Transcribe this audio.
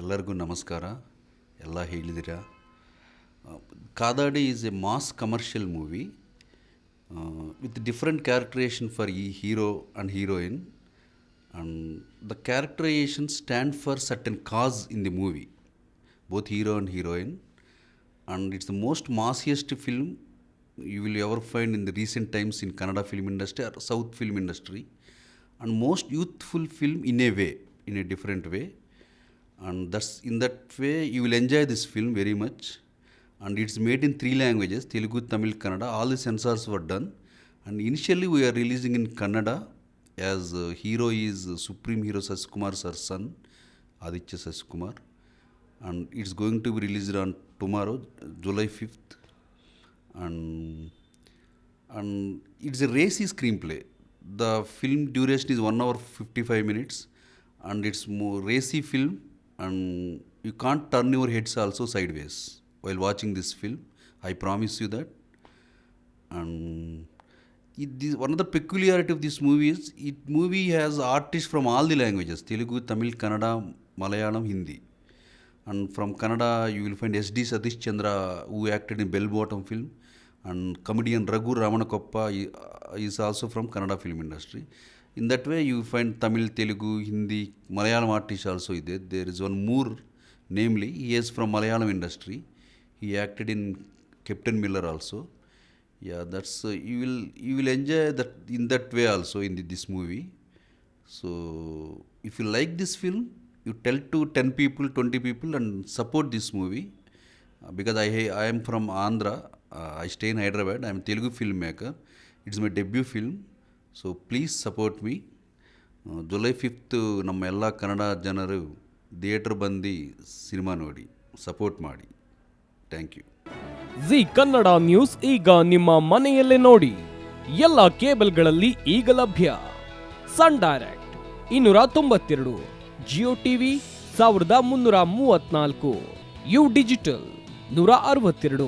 ಎಲ್ಲರಿಗೂ ನಮಸ್ಕಾರ ಎಲ್ಲ ಹೇಳಿದಿರ ಕಾದಾಡಿ is a mass commercial movie with different ಕ್ಯಾರೆಕ್ಟರೇಷನ್ for ಈ hero and heroine and the characterisation stand for certain cause in the movie both hero and heroine and it's the most massiest film you will ever find in the recent times in kannada film industry or south film industry and most youthful film in a way in a different way and that's in that way you will enjoy this film very much. And it's made in 3 languages, Telugu, Tamil, Kannada. All the censors were done. And initially we are releasing in Kannada as hero is Supreme Hero Sasikumar, sir, son, Aditya Sasikumar. And it's going to be released on tomorrow, July 5th. And it's a racy screenplay. The film duration is 1 hour 55 minutes. And it's more racy film. and you can't turn your heads also sideways while watching this film. I promise you that. And it, this, another peculiarity of this movie is it movie has artists from all the languages: Telugu, Tamil, Kannada, Malayalam, Hindi. And from Kannada, you will find S.D. Satish Chandra, who acted in Bell Bottom film. and comedian Raghu Ramanakoppa is also from Kannada film industry. In that way, you find Tamil, Telugu, Hindi, Malayalam artists also there. There is one more, namely, he is from Malayalam industry. He acted in Captain Miller also. Yeah, that's uh, you will you will enjoy that in that way also in the, this movie. So if you like this film, you tell to ten people, twenty people, and support this movie uh, because I I am from Andhra. Stay in Hyderabad I I'm Telugu filmmaker it's my debut film so please support me July fifth ನಮ್ಮ ಎಲ್ಲ ಕನ್ನಡ ಜನರು theatre ಬಂದು cinema ನೋಡಿ support ಮಾಡಿ thank you Zee Kannada News ಈಗ ನಿಮ್ಮ ಮನೆಯಲ್ಲೇ ನೋಡಿ ಎಲ್ಲ ಕೇಬಲ್ಗಳಲ್ಲಿ ಈಗ ಲಭ್ಯ ಸನ್ ಡೈರೆಕ್ಟ್ ಇನ್ನೂರ ತೊಂಬತ್ತೆರಡು ಜಿಯೋ ಟಿವಿ ಸಾವಿರದ ಮುನ್ನೂರ ಮೂವತ್ನಾಲ್ಕು ಯು ಡಿಜಿಟಲ್ ನೂರ ಅರವತ್ತೆರಡು